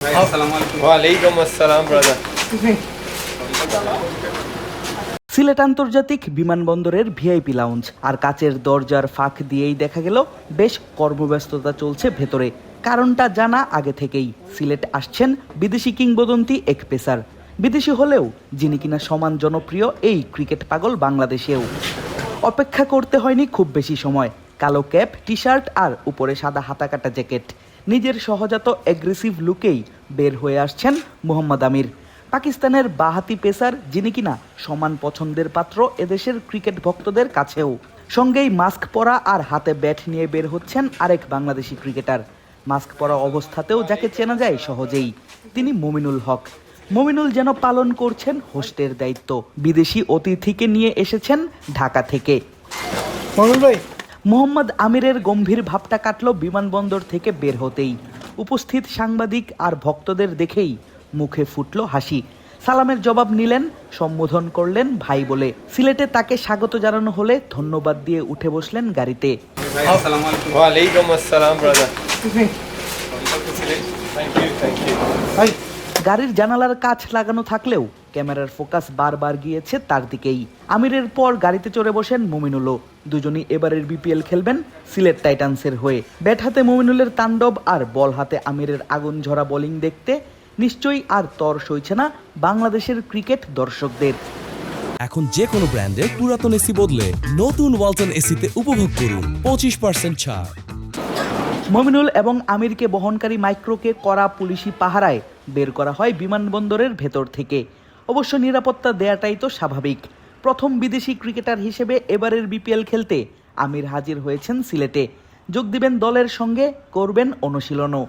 ভাই আসসালামু আলাইকুম ওয়ালাইকুম আসসালাম ব্রাদার সিলেট আন্তর্জাতিক বিমানবন্দরের ভিআইপি লাউঞ্জ আর কাচের দরজার ফাঁক দিয়েই দেখা গেল বেশ কর্মব্যস্ততা চলছে ভেতরে। কারণটা জানা আগে থেকেই। সিলেট আসছেন বিদেশি কিংবদন্তি এক পেসার। বিদেশি হলেও যিনি কিনা সমান জনপ্রিয় এই ক্রিকেট পাগল বাংলাদেশেও। অপেক্ষা করতে হয়নি খুব বেশি সময়। কালো ক্যাপ টি শার্ট আর উপরে সাদা হাতাকাটা জ্যাকেট। নিজের সহজাত অ্যাগ্রেসিভ লুকেই বের হয়ে আসছেন মোহাম্মদ আমির। পাকিস্তানের বাহাতি পেসার, যিনি কিনা সমান পছন্দের পাত্র এদেশের ক্রিকেট ভক্তদের কাছেও। সঙ্গেই মাস্ক পরা আর হাতে ব্যাট নিয়ে বের হচ্ছেন আরেক বাংলাদেশি ক্রিকেটার। মাস্ক পরা অবস্থাতেও যাকে চেনা যায় সহজেই, তিনি মমিনুল হক। মমিনুল যেন পালন করছেন হোস্টের দায়িত্ব। বিদেশি অতিথিকে নিয়ে এসেছেন ঢাকা থেকে। মনুল ভাই মোহাম্মদ আমিরের গম্ভীর ভাবটা কাটল বিমানবন্দর থেকে বের হতেই। উপস্থিত সাংবাদিক আর ভক্তদের দেখেই মুখে ফুটল হাসি। সালামের জবাব নিলেন সম্বোধন করলেন ভাই বলে। সিলেটে তাকে স্বাগত জানানো হলে ধন্যবাদ দিয়ে উঠে বসলেন গাড়িতে। গাড়ির জানালার কাছ লাগানো থাকলেও ক্যামেরার ফোকাস বারবার গিয়েছে তার দিকেই। আমিরের পর গাড়িতে চড়ে বসেন মুমিনুলও। দুজনই এবারের বিপিএল খেলবেন সিলেট টাইটান্সের হয়ে। ব্যাট হাতে মুমিনুলের তাণ্ডব আর বল হাতে আমিরের আগুন ঝরা বোলিং দেখতে নিশ্চয়ই আর তর সইছে না বাংলাদেশের ক্রিকেট দর্শকদের। এখন যে কোনো ব্র্যান্ডের পুরাতন এসি বদলে নতুন ওয়ালটন এসিতে উপভোগ করুন পঁচিশ পার্সেন্ট ছাড়। মমিনুল এবং আমিরকে বহনকারী মাইক্রোকে করা পুলিশি পাহারায় বের করা হয় বিমানবন্দরের ভেতর থেকে। অবশ্য নিরাপত্তা দেয়াটাই তো স্বাভাবিক। প্রথম বিদেশি ক্রিকেটার হিসেবে এবারের বিপিএল খেলতে আমির হাজির হয়েছেন সিলেটে। যোগ দিবেন দলের সঙ্গে, করবেন অনুশীলনও।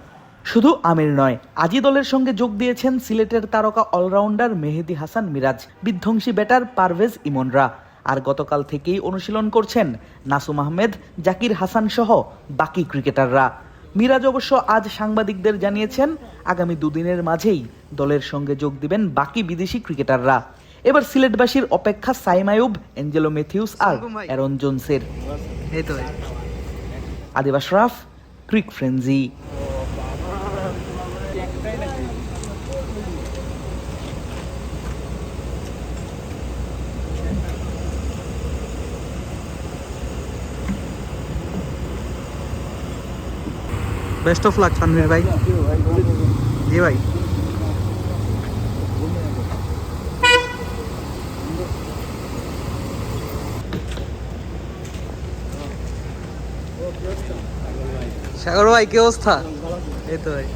শুধু আমির নয়, আজই দলের সঙ্গে যোগ দিয়েছেন সিলেটের তারকা অলরাউন্ডার মেহেদি হাসান মিরাজ, বিধ্বংসী ব্যাটার পারভেজ ইমনরা। আর গতকাল থেকেই অনুশীলন করছেন নাসুম আহমেদ, জাকির হাসান সহ বাকি ক্রিকেটাররা। মিরাজ অবশ্য আজ সাংবাদিকদের জানিয়েছেন, আগামী দুদিনের মাঝেই দলের সঙ্গে যোগ দিবেন বাকি বিদেশি ক্রিকেটাররা। এবার সিলেটবাসীর অপেক্ষা Saim Ayub Angelo Matthews R Aaron জোনসের। Adib Ashraf ক্রিক frenzy best of luck Tanvir ভাই জি ভাই সাগর ভাই কি অবস্থা? এই তো ভাই।